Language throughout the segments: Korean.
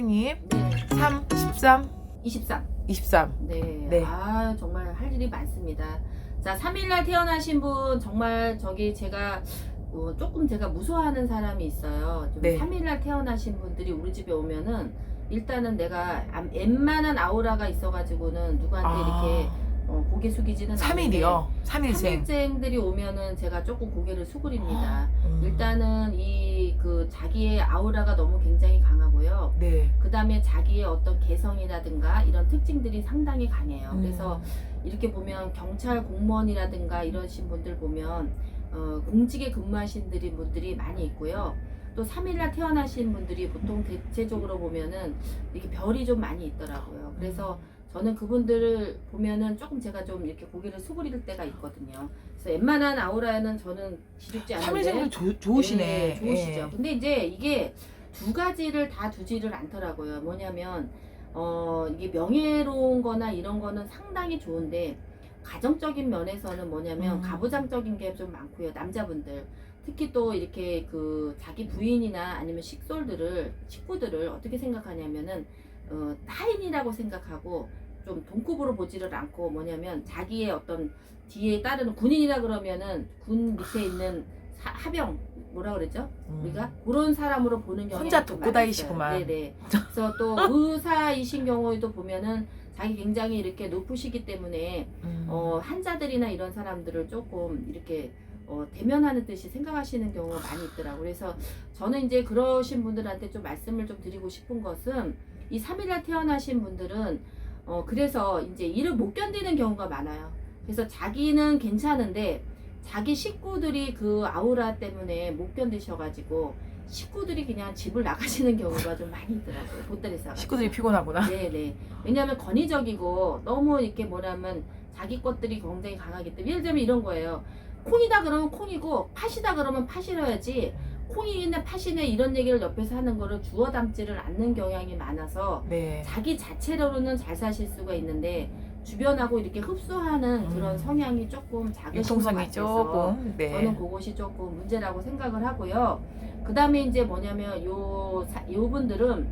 선생님 네. 3, 13, 23. 23 네. 네. 아, 정말 할 일이 많습니다. 자, 3일날 태어나신 분 정말 저기 제가 어, 조금 제가 무서워하는 사람이 있어요. 좀 네. 3일날 태어나신 분들이 우리 집에 오면은 일단은 내가 암- 웬만한 아우라가 있어가지고는 누구한테 이렇게 어, 고개 숙이지는 3일이요 3일생 3일생들이 오면은 제가 조금 고개를 수그립니다. 음. 일단은 이 그 자기의 아우라가 너무 굉장히 강하고요. 네 그 다음에 자기의 어떤 개성이라든가 이런 특징들이 상당히 강해요. 음. 그래서 이렇게 보면 경찰 공무원이라든가 이러신 분들 보면 어, 공직에 근무하신 분들이, 많이 있고요. 또 3일날 태어나신 분들이 보통 대체적으로 보면은 이렇게 별이 좀 많이 있더라고요. 그래서 저는 그분들을 보면은 조금 제가 좀 이렇게 고개를 수그릴 때가 있거든요. 그래서 웬만한 아우라에는 저는 지죽지 않은데 3일생도 조, 좋으시네 네, 좋으시죠. 예. 근데 이제 이게 두 가지를 다 두지를 않더라고요. 뭐냐면 어 이게 명예로운 거나 이런 거는 상당히 좋은데 가정적인 면에서는 뭐냐면 음. 가부장적인 게 좀 많고요. 남자분들 특히 또 이렇게 그 자기 부인이나 아니면 식솔들을 식구들을 어떻게 생각하냐면은 어 타인이라고 생각하고 좀 동급으로 보지를 않고 뭐냐면 자기의 어떤 뒤에 따르는 군인이라 그러면은 군 밑에 있는 사- 하병 뭐라 그러죠? 음. 우리가 그런 사람으로 보는 경향이 혼자 좀 돕고 다니시구만. 네네. 그래서 또 의사이신 경우에도 보면은 자기 굉장히 이렇게 높으시기 때문에 음. 어, 한자들이나 이런 사람들을 조금 이렇게 어, 대면하는 듯이 생각하시는 경우가 많이 있더라고요. 그래서 저는 이제 그러신 분들한테 좀 말씀을 좀 드리고 싶은 것은 이 3일날 태어나신 분들은 어, 그래서 이제 일을 못 견디는 경우가 많아요. 그래서 자기는 괜찮은데 자기 식구들이 그 아우라 때문에 못 견디셔가지고 식구들이 그냥 집을 나가시는 경우가 좀 많이 있더라고요. 보따리 싸 식구들이 피곤하구나 네네. 왜냐하면 권위적이고 너무 이렇게 뭐냐면 자기 것들이 굉장히 강하기 때문에 예를 들면 이런 거예요. 콩이다 그러면 콩이고 팥이다 그러면 팥이어야지 콩이네 팥이네 이런 얘기를 옆에서 하는 거를 주워 담지를 않는 경향이 많아서 네 자기 자체로는 잘 사실 수가 있는데 주변하고 이렇게 흡수하는 그런 음. 성향이 조금 작으신 것 같아서 조금 네 저는 그것이 조금 문제라고 생각을 하고요. 그 다음에 이제 뭐냐면 요, 사- 요 분들은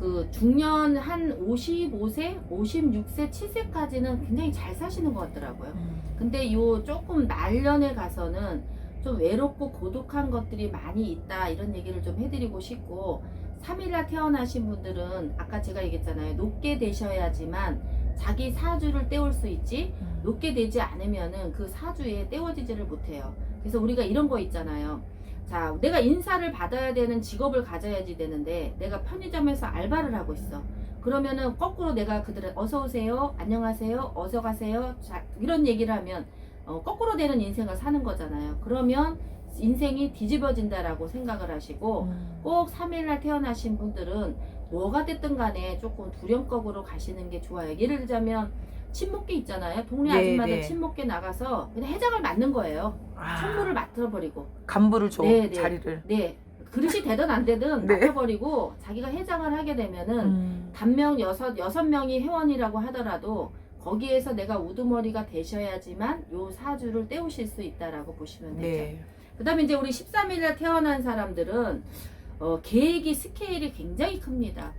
그 중년 한 55세, 56세, 7세까지는 굉장히 잘 사시는 것 같더라고요. 음. 근데 요 조금 말년에 가서는 좀 외롭고 고독한 것들이 많이 있다 이런 얘기를 좀 해드리고 싶고 3일날 태어나신 분들은 아까 제가 얘기했잖아요. 높게 되셔야지만 자기 사주를 때울 수 있지 음. 높게 되지 않으면은 그 사주에 떼워지지를 못해요. 그래서 우리가 이런 거 있잖아요. 자, 내가 인사를 받아야 되는 직업을 가져야지 되는데 내가 편의점에서 알바를 하고 있어. 그러면은 거꾸로 내가 그들을 어서 오세요, 안녕하세요, 어서 가세요, 자, 이런 얘기를 하면 어, 거꾸로 되는 인생을 사는 거잖아요. 그러면 인생이 뒤집어진다라고 생각을 하시고 음. 꼭 3일날 태어나신 분들은 뭐가 됐든 간에 조금 두렴격으로 가시는 게 좋아요. 예를 들자면 친목계 있잖아요. 동네 네, 아줌마들 네. 친목계 나가서 그냥 해장을 맡는 거예요. 아, 천물을 맡아버리고. 간부를 줘 네, 네. 자리를 네. 그릇이 되든 안 되든 네. 맡아버리고 자기가 해장을 하게 되면은 음. 단명 여섯 여섯 명이 회원이라고 하더라도 거기에서 내가 우두머리가 되셔야지만 요 사주를 떼우실 수 있다라고 보시면 되죠. 네 그다음에 이제 우리 13일날 태어난 사람들은 어, 계획이 스케일이 굉장히 큽니다.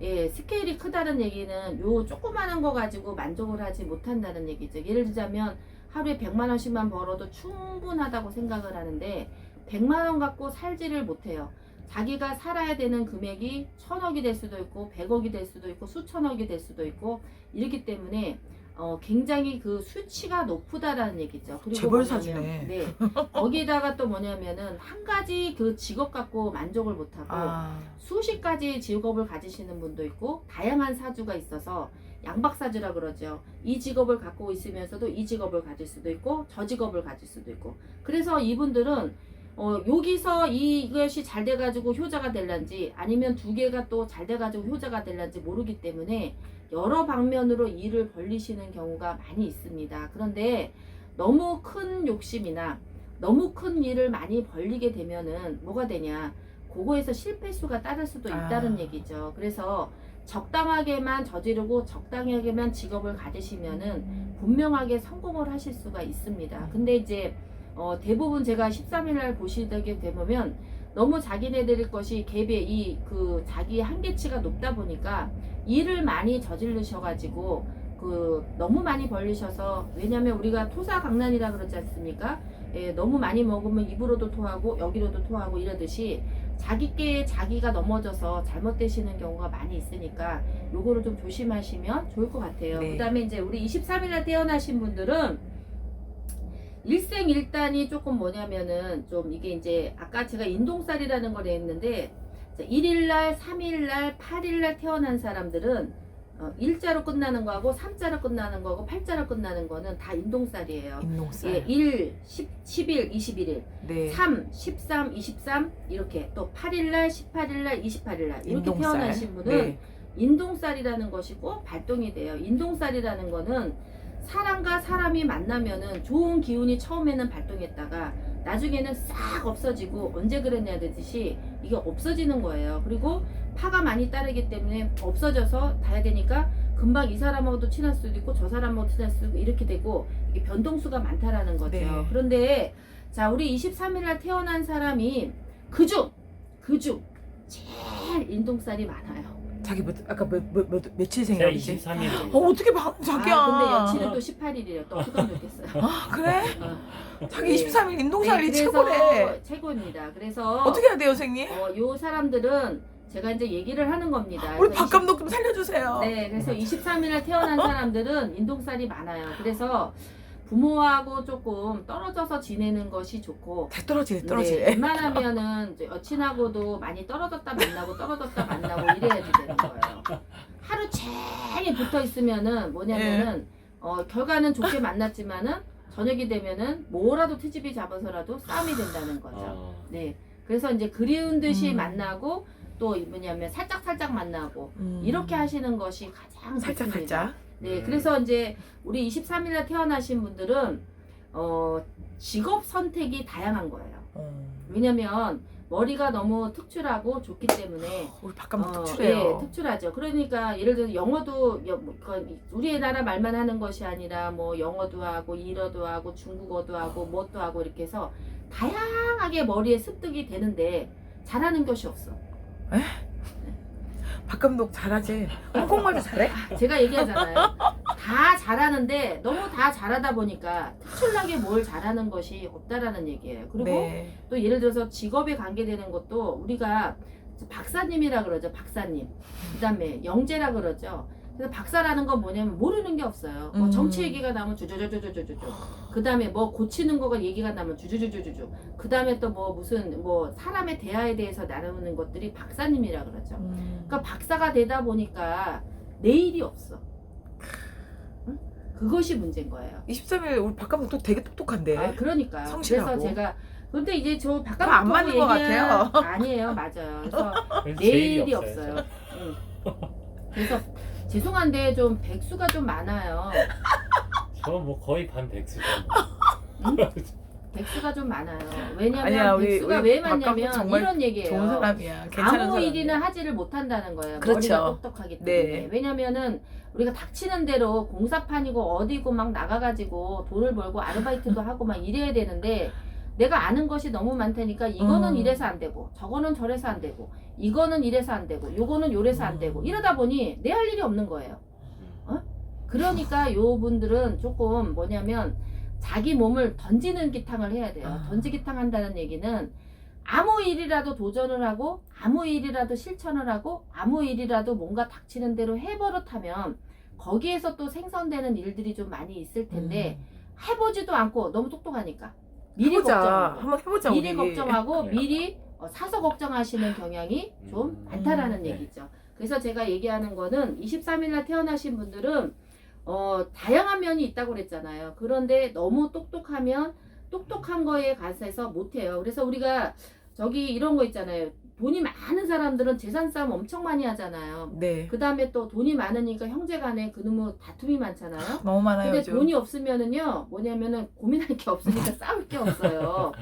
예, 스케일이 크다는 얘기는 요 조그마한 거 가지고 만족을 하지 못한다는 얘기죠. 예를 들자면 하루에 100만 원씩만 벌어도 충분하다고 생각을 하는데 100만 원 갖고 살지를 못해요. 자기가 살아야 되는 금액이 천억이 될 수도 있고 100억이 될 수도 있고 수천억이 될 수도 있고 이렇기 때문에 어, 굉장히 그 수치가 높다라는 얘기죠. 그리고 재벌 사주네. 네. 거기다가 또 뭐냐면은 한 가지 그 직업 갖고 만족을 못하고 아, 수십 가지 직업을 가지시는 분도 있고 다양한 사주가 있어서 양박사주라 그러죠. 이 직업을 갖고 있으면서도 이 직업을 가질 수도 있고 저 직업을 가질 수도 있고 그래서 이분들은 어, 여기서 이것이 잘 돼가지고 효자가 될란지 아니면 두 개가 또 잘 돼가지고 효자가 될란지 모르기 때문에 여러 방면으로 일을 벌리시는 경우가 많이 있습니다. 그런데 너무 큰 욕심이나 너무 큰 일을 많이 벌리게 되면은 뭐가 되냐 그거에서 실패수가 따를 수도 있다는 아. 얘기죠. 그래서 적당하게만 저지르고 적당하게만 직업을 가지시면은 음. 분명하게 성공을 하실 수가 있습니다. 근데 이제 어, 대부분 제가 13일 날 보시게 되면 너무 자기네들 것이 갭의 이그 자기 한계치가 높다 보니까 일을 많이 저지르셔가지고 그 너무 많이 벌리셔서 왜냐면 우리가 토사강난이라 그러지 않습니까? 예, 너무 많이 먹으면 입으로도 토하고 여기로도 토하고 이러듯이 자기께 자기가 넘어져서 잘못되시는 경우가 많이 있으니까 요거를 좀 조심하시면 좋을 것 같아요. 네. 그다음에 이제 우리 23일날 태어나신 분들은 일생 일단이 조금 뭐냐면은 좀 이게 이제 아까 제가 인동살이라는 걸 했는데 1일날, 3일날, 8일날 태어난 사람들은 어, 일자로 끝나는 거하고 3자로 끝나는 거하고 8자로 끝나는 거는 다 인동살이에요. 인농살. 예, 1, 10, 10일, 21일, 네. 3, 13, 23 이렇게 또 8일날, 18일날, 28일날 이렇게 인동살. 태어나신 분은 네. 인동살이라는 것이 꼭 발동이 돼요. 인동살이라는 거는 사람과 사람이 만나면은 좋은 기운이 처음에는 발동했다가 나중에는 싹 없어지고 언제 그랬냐 듯이 이게 없어지는 거예요. 그리고 파가 많이 따르기 때문에 없어져서 가야 되니까 금방 이 사람하고도 친할 수도 있고 저 사람하고 친할 수도 있고 이렇게 되고 이게 변동수가 많다라는 거죠. 네. 그런데 자 우리 23일날 태어난 사람이 그중 그중 제일 인동살이 많아요. 자기 몇, 아까 몇, 몇, 몇, 며칠 제가 생일이지? 23일. 어 어떻게 봐 자기야? 아, 근데 여친은 또 18일이래요. 또 어떡하면 좋겠어요. 아 그래? 어. 자기 네. 23일 인동살이 네, 최고래. 최고입니다. 그래서 어떻게 해야 돼요, 선생님? 어, 요 사람들은 제가 이제 얘기를 하는 겁니다. 우리 그래서 박 감독 좀 살려주세요. 20, 네, 그래서 23일날 태어난 사람들은 인동살이 많아요. 그래서 부모하고 조금 떨어져서 지내는 것이 좋고 다 떨어지네, 네, 떨어지네. 웬만하면은 이제 여친하고도 많이 떨어졌다 만나고 떨어졌다 만나고 이래야지 되는 거예요. 하루 종일 붙어 있으면은 뭐냐면은 네. 어, 결과는 좋게 만났지만은 저녁이 되면은 뭐라도 트집이 잡아서라도 싸움이 된다는 거죠. 어. 네. 그래서 이제 그리운 듯이 음. 만나고 또 뭐냐면 살짝 살짝 만나고 음. 이렇게 하시는 것이 가장 살짝 좋습니다. 살짝. 네, 음. 그래서 이제 우리 23일 날 태어나신 분들은 어, 직업 선택이 다양한 거예요. 어. 왜냐면 머리가 너무 특출하고 좋기 때문에 우리 박 감독 어, 특출해요. 예, 특출하죠. 그러니까 예를 들어 영어도 여- 뭐, 그 우리나라 말만 하는 것이 아니라 뭐 영어도 하고 일어도 하고 중국어도 하고 뭣도 하고 이렇게 해서 다양하게 머리에 습득이 되는데 잘하는 것이 없어. 박 감독 잘하지. 한국말도 잘해? 제가 얘기하잖아요. 다 잘하는데 너무 다 잘하다 보니까 특출나게 뭘 잘하는 것이 없다라는 얘기예요. 그리고 네. 또 예를 들어서 직업에 관계되는 것도 우리가 박사님이라 그러죠. 박사님. 그다음에 영재라 그러죠. 그래서 박사라는 건 뭐냐면 모르는 게 없어요. 뭐 음. 정치 얘기가 나면 주주주주주주주. 그다음에 뭐 고치는 거가 얘기가 나면 주주주주주주. 그다음에 또 뭐 무슨 뭐 사람의 대화에 대해서 나누는 것들이 박사님이라 그러죠. 음. 그러니까 박사가 되다 보니까 내일이 없어. 응? 그것이 문제인 거예요. 23일 우리 박 감독 또 되게 똑똑한데. 아, 그러니까요. 성실하고. 그래서 제가 근데 이제 저 그거 안 맞는 것 같아요. 아니에요, 맞아요. 그래서 내일이 없어요. 응. 그래서 죄송한데 좀 백수가 좀 많아요. 저 뭐 거의 반 백수죠. 백수가 좀 많아요. 왜냐면 아니야, 우리- 백수가 우리 왜박 감독 많냐면 정말 이런 얘기예요. 좋은 사람이야. 괜찮은 아무 사람이야. 일이나 하지를 못한다는 거예요. 그렇죠. 머리가 똑똑하기 때문에. 네. 왜냐면은 우리가 닥치는 대로 공사판이고 어디고 막 나가가지고 돈을 벌고 아르바이트도 하고 막 이래야 되는데 내가 아는 것이 너무 많다니까 이거는 음. 이래서 안 되고 저거는 저래서 안 되고 이거는 이래서 안 되고 요거는 요래서 안 되고 음. 이러다 보니 내 할 일이 없는 거예요. 그러니까 요 분들은 조금 뭐냐면 자기 몸을 던지는 기탕을 해야 돼요. 아. 던지기탕 한다는 얘기는 아무 일이라도 도전을 하고 아무 일이라도 실천을 하고 아무 일이라도 뭔가 닥치는 대로 해버릇하면 거기에서 또 생성되는 일들이 좀 많이 있을 텐데 해보지도 않고 너무 똑똑하니까 미리 음. 해보자. 걱정하고 한번 해보자 미리 우리. 걱정하고 네. 미리 어, 사서 걱정하시는 경향이 좀 음. 많다라는 음, 네. 얘기죠. 그래서 제가 얘기하는 거는 23일 날 태어나신 분들은 어, 다양한 면이 있다고 그랬잖아요. 그런데 너무 똑똑하면 똑똑한 거에 가서서 못해요. 그래서 우리가 저기 이런 거 있잖아요. 돈이 많은 사람들은 재산 싸움 엄청 많이 하잖아요. 네. 그 다음에 또 돈이 많으니까 형제 간에 그놈의 다툼이 많잖아요. 너무 많아요 근데 요즘. 돈이 없으면은요 뭐냐면은 고민할 게 없으니까 싸울 게 없어요.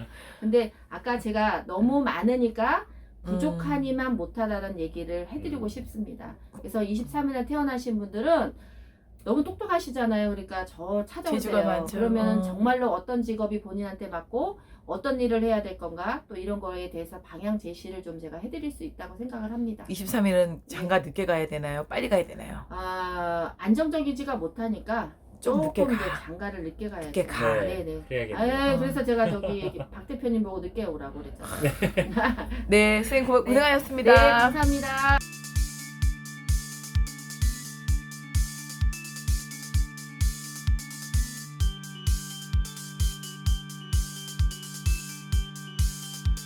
근데 아까 제가 너무 많으니까 부족하니만 못하다는 얘기를 해드리고 음. 싶습니다. 그래서 23일에 태어나신 분들은 너무 똑똑하시잖아요. 그러니까 저 찾아오세요. 그러면 어. 정말로 어떤 직업이 본인한테 맞고 어떤 일을 해야 될 건가 또 이런 거에 대해서 방향 제시를 좀 제가 해드릴 수 있다고 생각을 합니다. 23일은 장가 늦게 가야 되나요? 빨리 가야 되나요? 아 안정적이지가 못하니까 좀 조금 늦게 이제 가. 장가를 늦게 가야죠. 늦게 가. 네, 네. 그래야겠네요. 아, 어. 그래서 제가 저기 박 대표님 보고 늦게 오라고 그랬잖아요. 네, 선생님 고, 네. 고생하셨습니다. 네, 감사합니다.